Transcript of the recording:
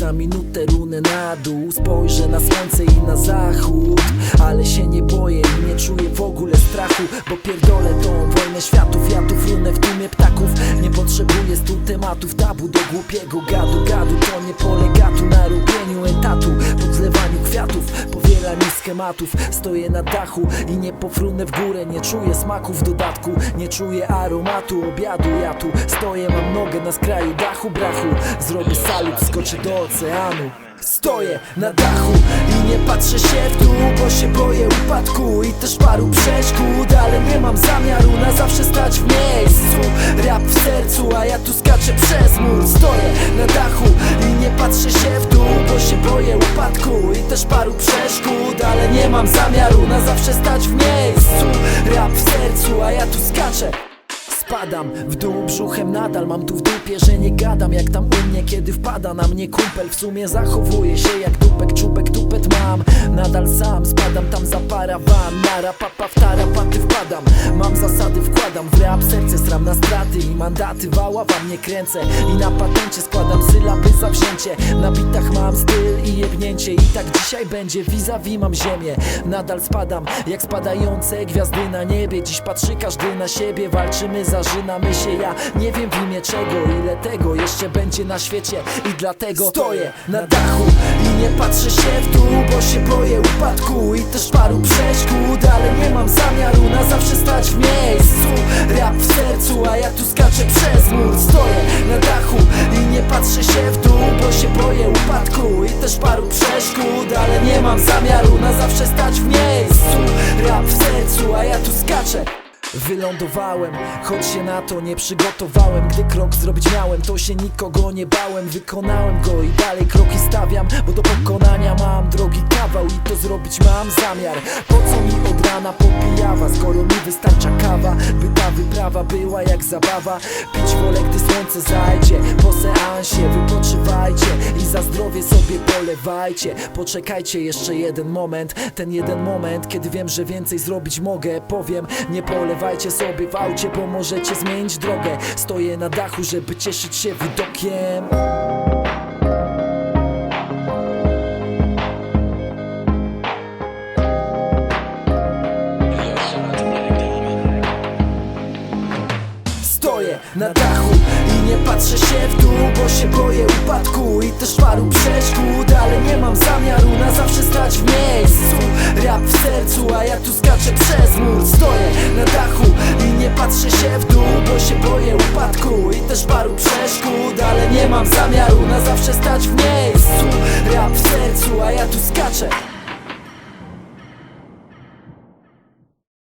za minutę runę na dół. Spojrzę na słońce i na zachód Ale się nie boję i nie czuję w ogóle strachu Bo pierdolę tą wojnę światów Ja potrzebuję stu tematów Tabu do głupiego gadu. Gadu to nie polega tu na robieniu etatu Podlewaniu kwiatów Powielaniu schematów. Stoję na dachu i nie pofrunę w górę Nie czuję smaku w dodatku Nie czuję aromatu obiadu Ja tu stoję, mam nogę na skraju dachu brachu. Zrobię salut, skoczę do oceanu. Stoję na dachu i nie patrzę się w dół Bo się boję upadku i też paru przeszkód Ale nie mam zamiaru na zawsze stać w miejscu Rap w sercu, a ja tu skaczę przez mur. Stoję na dachu i nie patrzę się w dół Bo się boję upadku i też paru przeszkód Ale nie mam zamiaru na zawsze stać w miejscu. Rap w sercu, a ja tu skaczę Spadam w dół brzuchem nadal Mam tu w dupie, że nie gadam Jak tam u mnie, kiedy wpada na mnie kumpel. W sumie zachowuję się jak dupek Czubek tupet mam. Nadal sam spadam tam za parawan Nara papa w tarapaty wpadam. Mam zasady, wkładam w rap serce Sram na straty i mandaty Wała wam nie kręcę. I na patencie składam sylaby zawzięcie Na bitach mam styl i jebnięcie I tak dzisiaj będzie vis-a-vis mam ziemię. Nadal spadam jak spadające gwiazdy na niebie. Dziś patrzy każdy na siebie Walczymy, się Ja nie wiem w imię czego Ile tego jeszcze będzie na świecie. I dlatego stoję na dachu I nie patrzę się w dół Bo się boję upadku I też paru przeszkód Ale nie mam zamiaru na zawsze stać w miejscu. Rap w sercu, a ja tu skaczę przez mur. Stoję na dachu i nie patrzę się w dół Bo się boję upadku i też paru przeszkód Ale nie mam zamiaru na zawsze stać w miejscu. Rap w sercu, a ja tu skaczę Wylądowałem, choć się na to nie przygotowałem. Gdy krok zrobić miałem, to się nikogo nie bałem. Wykonałem go i dalej kroki stawiam Bo do pokonania mam drogi kawał I to zrobić mam zamiar. Po co mi od rana popijawa Skoro mi wystarcza kawa By ta wyprawa była jak zabawa? Pić wolę, gdy słońce zajdzie Po seansie Zdrowie sobie polewajcie. Poczekajcie jeszcze jeden moment Ten jeden moment, kiedy wiem, że więcej zrobić mogę Powiem, nie polewajcie sobie w aucie Bo możecie zmienić drogę. Stoję na dachu, żeby cieszyć się widokiem na dachu i nie patrzę się w dół Bo się boję upadku i też paru przeszkód Ale nie mam zamiaru na zawsze stać w miejscu. Rap w sercu, a ja tu skaczę przez mur. Stoję na dachu i nie patrzę się w dół Bo się boję upadku i też paru przeszkód Ale nie mam zamiaru na zawsze stać w miejscu. Rap w sercu, a ja tu skaczę